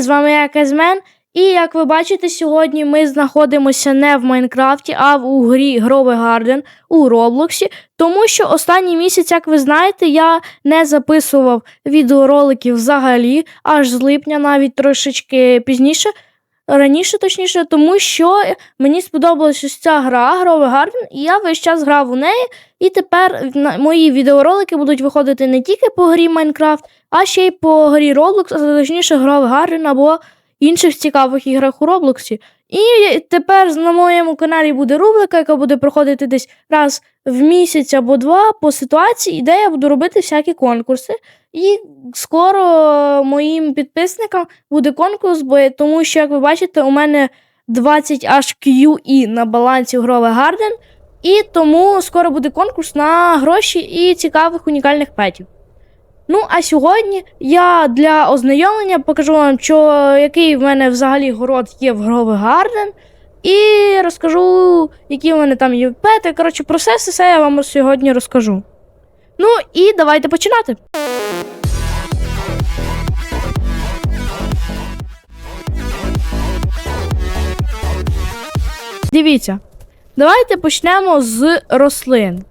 З вами я Кезмен. І як ви бачите, сьогодні ми знаходимося не в Майнкрафті, а в грі Гровий Гарден у Роблоксі. Тому що останній місяць, як ви знаєте, я не записував відеороликів взагалі, аж з липня, навіть трошечки пізніше. Раніше, точніше, тому що мені сподобалася ця гра Гровий Гарден, і я весь час грав у неї. І тепер мої відеоролики будуть виходити не тільки по грі Майнкрафт, а ще й по грі Roblox, а точніше Гровий Гарден або інших цікавих іграх у Роблоксі. І тепер на моєму каналі буде рубрика, яка буде проходити десь раз в місяць або два по ситуації, де я буду робити всякі конкурси. І скоро моїм підписникам буде конкурс, бо тому що, як ви бачите, у мене 20 аж QE на балансі Гровий Гарден. І тому скоро буде конкурс на гроші і цікавих унікальних петів. Ну, а сьогодні я для ознайомлення покажу вам, що, який в мене взагалі город є в Гровий Гарден. І розкажу, які в мене там є пети. Коротше, про все, все я вам сьогодні розкажу. Ну і давайте починати. Дивіться, давайте почнемо з рослин.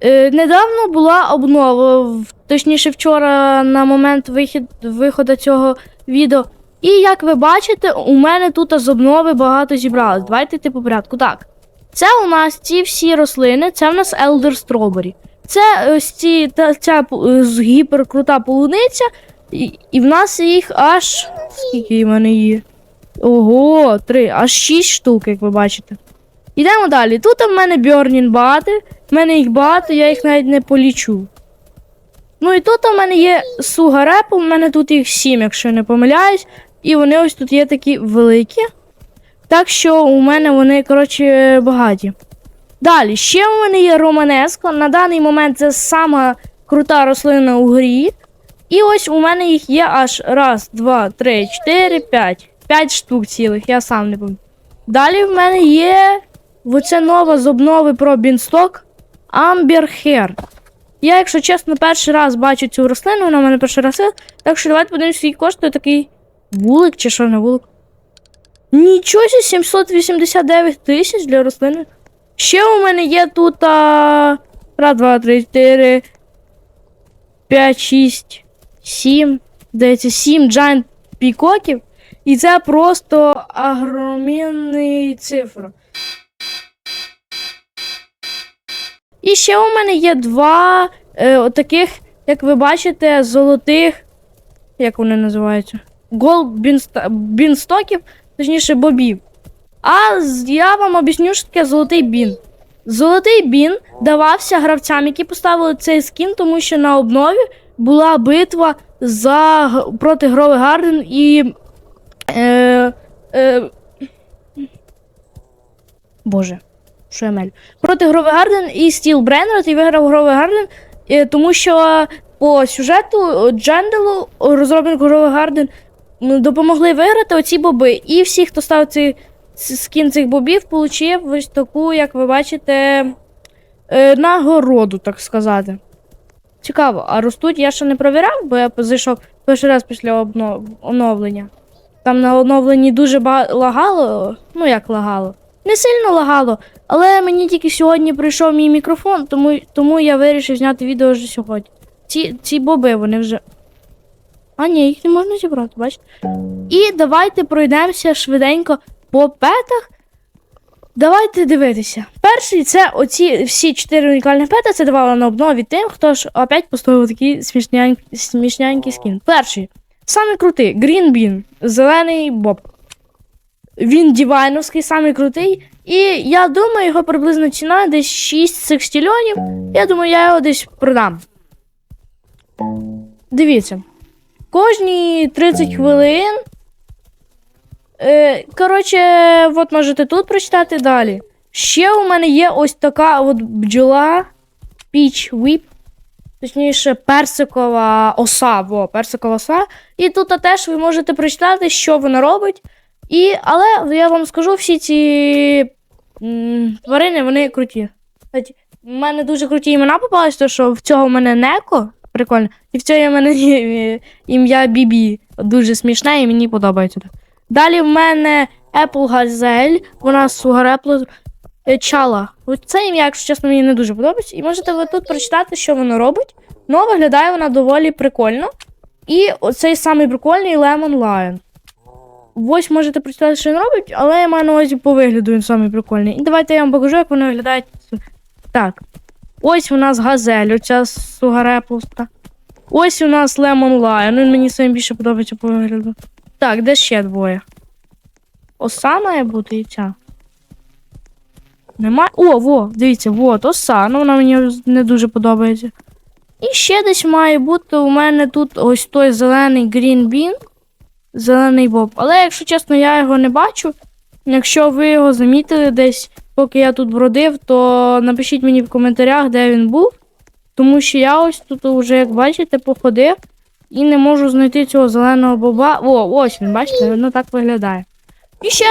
Е, недавно була обнова, точніше, вчора на момент вихід, виходу цього відео. І як ви бачите, у мене тут з обнови багато зібралось. Давайте йти по порядку. Так. Це у нас ці всі рослини, це в нас Elder Strawberry. Це ось ці, та, ця е, гіперкрута полуниця, і, і в нас їх аж. Скільки в мене є? Ого, три, аж шість штук, як ви бачите. Йдемо далі. Тут в мене Бьорнін бати. В мене їх багато, я їх навіть не полічу. Ну і тут у мене є сугарепу, в мене тут їх сім, якщо я не помиляюсь. І вони ось тут є такі великі. Так що у мене вони, коротше, багаті. Далі, ще у мене є Романеско. На даний момент це сама крута рослина у грі. І ось у мене їх є аж раз, два, три, чотири, п'ять. П'ять штук цілих, я сам не пам'ятаю. Далі в мене є оце з обнови про Бінсток Amber Hair. Я, якщо чесно, перший раз бачу цю рослину, вона в мене перший раз. Так що давайте подивимося, скільки коштує такий вулик чи що не вулик. Нічого 789 тисяч для рослини. Ще у мене є тут. А... Раз, два, три, чотири. П'ять, шість, сім. Здається, сім джайнт пікоків. І це просто агромінний цифр. І ще у мене є два е, отаких, як ви бачите, золотих. Як вони називаються? Гол бінстоків, точніше, бобів. А я вам об'ясню, що таке золотий бін. Золотий бін давався гравцям, які поставили цей скін, тому що на обнові була битва за проти Грови Гарден і. Е, е, Боже, що я мелю? Проти Грови Гарден і Стіл Бренрод, і виграв Гровий Гарден, е, тому що по сюжету е, Дженделу, Грови Гарден, допомогли виграти оці боби. І всі, хто став с- скін цих бобів, отримав ось таку, як ви бачите, е, нагороду, так сказати. Цікаво, а ростуть я ще не провіряв, бо я зайшов перший раз після оновлення. Там на оновленні дуже лагало. Ну як лагало? Не сильно лагало, але мені тільки сьогодні прийшов мій мікрофон, тому, тому я вирішив зняти відео вже сьогодні. Ці, ці боби, вони вже. А ні, їх не можна зібрати, бачите? І давайте пройдемося швиденько по петах. Давайте дивитися. Перший це оці всі чотири унікальні пета, це давало на обнові тим, хто ж опять поставив такий смішнянький, смішнянький скін. Перший. Саме крутий Green Bean, зелений боб. Він дівайновський, самий крутий. І я думаю, його приблизно ціна десь 6 секстільонів. Я думаю, я його десь продам. Дивіться. Кожні 30 хвилин. Е, коротше, от можете тут прочитати далі. Ще у мене є ось така от бджола Peach Whip. Точніше, персикова оса. Во, персикова оса. І тут теж ви можете прочитати, що вона робить. І, але я вам скажу, всі ці тварини, вони круті. У мене дуже круті імена попались, то що в цього в мене Неко, прикольно, і в цього в мене е, ім'я Бібі. дуже смішне і мені подобається. Далі в мене Apple Gazelle, вона сугарепло чала. Це ім'я, якщо чесно, мені не дуже подобається. І можете ви тут прочитати, що воно робить. Ну, виглядає вона доволі прикольно. І оцей самий прикольний Lemon Lion. Ось можете прочитати, що він робить, але я маю на увазі по вигляду він самий прикольний. І давайте я вам покажу, як вони виглядають. Так. Ось у нас газель, оця сугарепловська. Ось у нас Lemon Lion, він мені саме більше подобається по вигляду. Так, де ще двоє? Оса має бути і ця. Немає. О, во, дивіться, вот, оса. Ну, вона мені не дуже подобається. І ще десь має бути у мене тут ось той зелений Green Bean. Зелений боб. Але, якщо чесно, я його не бачу. Якщо ви його замітили десь, поки я тут бродив, то напишіть мені в коментарях, де він був. Тому що я ось тут вже, як бачите, походив і не можу знайти цього зеленого боба. О, ось він, бачите, воно так виглядає. І ще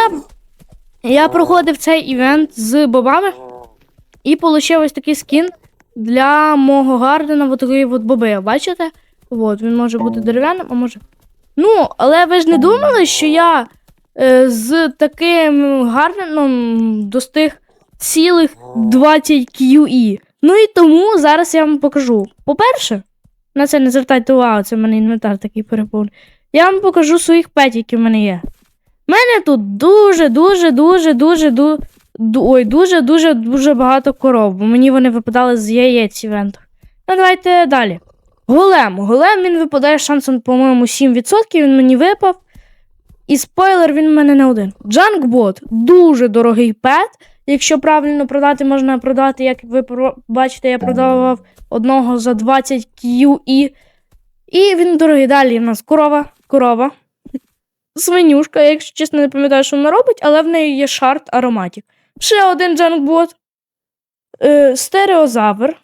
я проходив цей івент з бобами і отримав ось такий скін для мого гардена, от такої от боби. Бачите? От, він може бути дерев'яним, а може. Ну, але ви ж не думали, що я е, з таким гарденом достиг цілих 20 QE. Ну і тому зараз я вам покажу. По-перше, на це не звертайте увагу, це в мене інвентар такий переповнений. Я вам покажу своїх петів, які в мене є. У мене тут дуже, дуже, дуже, дуже, ду, ду- ой, дуже, дуже, дуже багато коров, бо мені вони випадали з яєць івенту. Ну, давайте далі. Голем. Голем він випадає шансом, по-моєму, 7%, він мені випав. І спойлер, він в мене не один. Джанкбот дуже дорогий пет. Якщо правильно продати, можна продати, як ви бачите, я продавав одного за 20 QE. І він дорогий. Далі в нас корова. Корова. Свинюшка, я, якщо чесно, не пам'ятаю, що вона робить, але в неї є шарт ароматів. Ще один джанкбот. Е, стереозавр.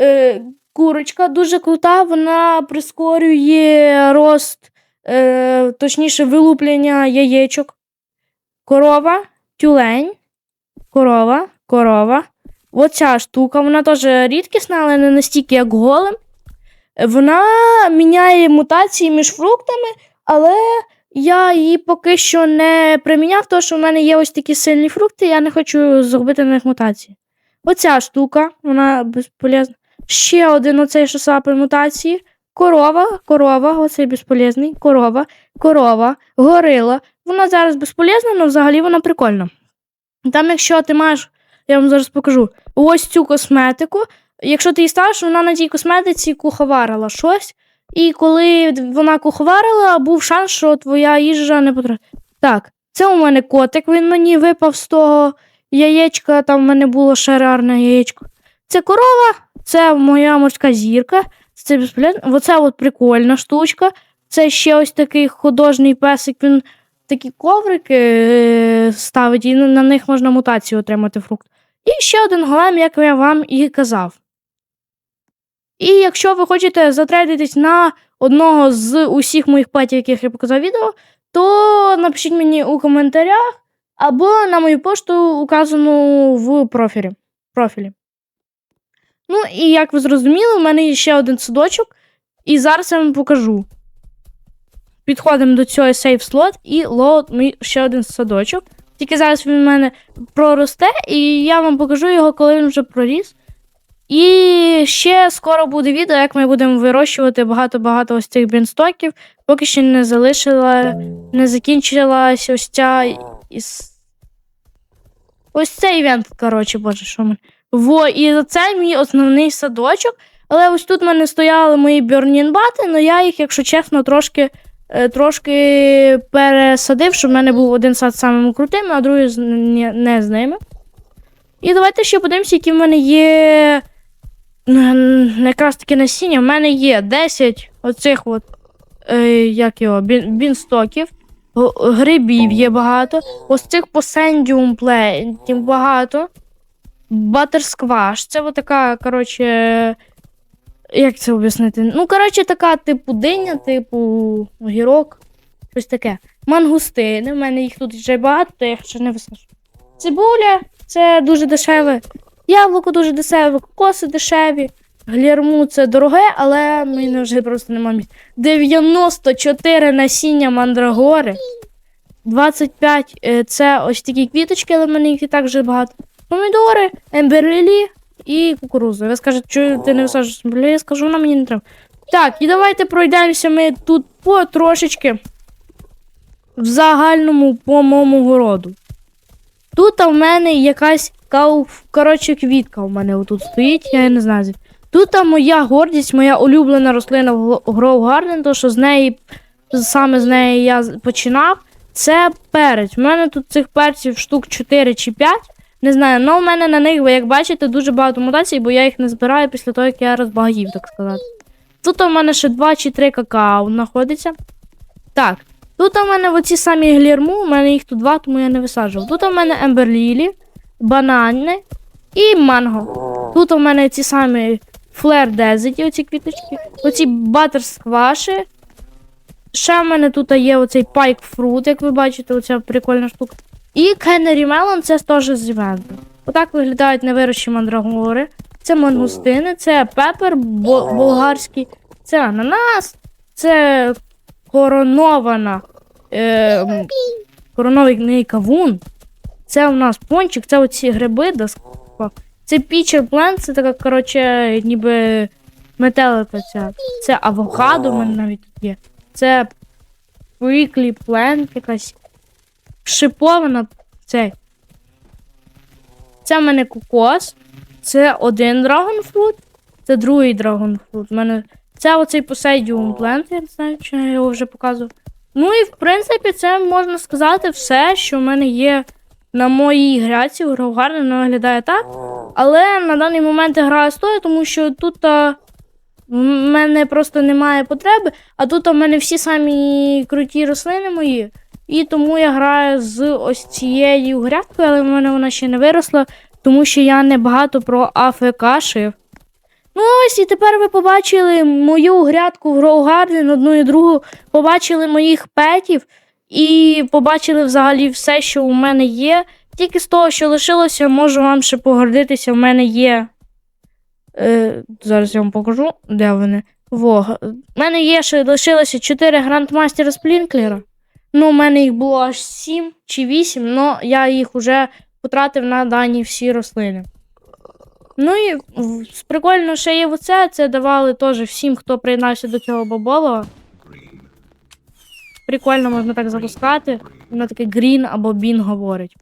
Е, курочка дуже крута, вона прискорює рост, е, точніше, вилуплення яєчок. Корова, тюлень, корова, корова. Оця штука, вона теж рідкісна, але не настільки, як голем. Вона міняє мутації між фруктами, але я її поки що не приміняв, тому що в мене є ось такі сильні фрукти, я не хочу зробити на них мутації. Оця штука, вона безполезна. Ще один оцей що сапе мутації. Корова, корова, оцей безполезний, корова, корова, горила. Вона зараз безполезна, але взагалі вона прикольна. Там, якщо ти маєш, я вам зараз покажу, ось цю косметику. Якщо ти її ставиш, вона на тій косметиці куховарила щось. І коли вона куховарила, був шанс, що твоя їжа не потрапить. Так, це у мене котик, він мені випав з того яєчка, там в мене було ще рарне яєчко. Це корова, це моя морська зірка. Це безполезно. Оце от прикольна штучка. Це ще ось такий художній песик. Він такі коврики е, ставить, і на них можна мутацію отримати фрукт. І ще один голем, як я вам і казав. І якщо ви хочете затрейдитись на одного з усіх моїх патів, яких я показав відео, то напишіть мені у коментарях або на мою пошту, указану в профілі. профілі. Ну, і як ви зрозуміли, у мене є ще один судочок, і зараз я вам покажу. Підходимо до цього сейф слот і лоуд мій ще один садочок. Тільки зараз він в мене проросте, і я вам покажу його, коли він вже проріс. І ще скоро буде відео, як ми будемо вирощувати багато-багато ось цих брінстоків, поки ще не залишила, не закінчилась ось ця. Ось цей івент, коротше, боже, що ми. Во, і це мій основний садочок. Але ось тут в мене стояли мої бьорнінбати, але я їх, якщо чесно, трошки, е, трошки пересадив, щоб в мене був один сад самим крутим, а другий не, не з ними. І давайте ще подивимося, які в мене є. Якраз таки насіння. В мене є 10 оцих от, е, як його, бін, бінстоків. Грибів є багато. Ось цих посендіум плентів багато. Батерскваш. Це така, коротше. Як це об'яснити? Ну, коротше, така, типу, диня, типу, огірок. Щось таке. Мангустини. В мене їх тут вже багато, то я ще не висаджу. Цибуля це дуже дешеве. Яблуко дуже дешеве, кокоси дешеві. Глірму це дороге, але в мене вже просто нема місця. 94 насіння мандрагори. 25 е, це ось такі квіточки, але в мене їх і так вже багато. Помідори, емберлілі і кукуруза. Ви скажете, що ти не висаджуєш емберлілі? Я скажу, вона мені не треба. Так, і давайте пройдемося ми тут потрошечки в загальному по моєму городу. Тут в мене якась кау... коротше, квітка у мене отут стоїть, я не знаю. Тут моя гордість, моя улюблена рослина в Grow Garden, то що з неї саме з неї я починав. Це перець. У мене тут цих перців штук 4 чи 5. Не знаю, але у мене на них, ви як бачите, дуже багато мутацій, бо я їх не збираю після того, як я розбагів, так сказати. Тут у мене ще 2 чи 3 какао знаходиться. Так, тут у мене оці самі глірму, у мене їх тут два, тому я не висаджував. Тут у мене емберлілі, банани і манго. Тут у мене ці самі флер дезеті, оці квіточки, оці батерскваші. Ще в мене тут є оцей пайк фрут, як ви бачите, оця прикольна штука. І Кеннері Мелон це теж з івенту. Отак виглядають невирощі мандрагори. Це мангустини, це пепер болгарський, це ананас, це коронована. Е, м, коронований кавун. Це у нас пончик, це оці гриби, доска. Це пічер плент, це така, коротше, ніби метелика ця. Це авокадо в мене навіть є. Це приклі плент якась шипована. Це. Це в мене кокос. Це один драгонфрут. Це другий драгонфрут. Мене це оцей Посейдіум плент, я не знаю, чи я його вже показував. Ну і в принципі, це можна сказати все, що в мене є на моїй гряці. Гра гарно вона виглядає так. Але на даний момент я граю стоя, тому що тут а, в мене просто немає потреби, а тут у мене всі самі круті рослини мої. І тому я граю з ось цією грядкою, але в мене вона ще не виросла, тому що я не багато про АФК шив. Ну ось і тепер ви побачили мою грядку в Grow Garden, одну і другу, побачили моїх петів і побачили взагалі все, що у мене є. Тільки з того, що лишилося, можу вам ще погордитися. В мене є. Е, зараз я вам покажу, де вони. Во. У мене є ще лишилося 4 грандмастера Сплінклера. Ну, у мене їх було аж 7 чи 8, але я їх вже потратив на дані всі рослини. Ну і прикольно ще є оце, це давали теж всім, хто приєднався до цього боболова. Прикольно можна так запускати. Воно таке green або bin говорить.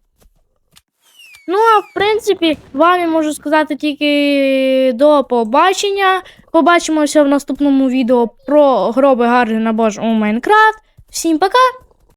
Ну, а в принципі, вам я можу сказати тільки до побачення. Побачимося в наступному відео про гроби Гардена Бож у Майнкрафт. Всім пока!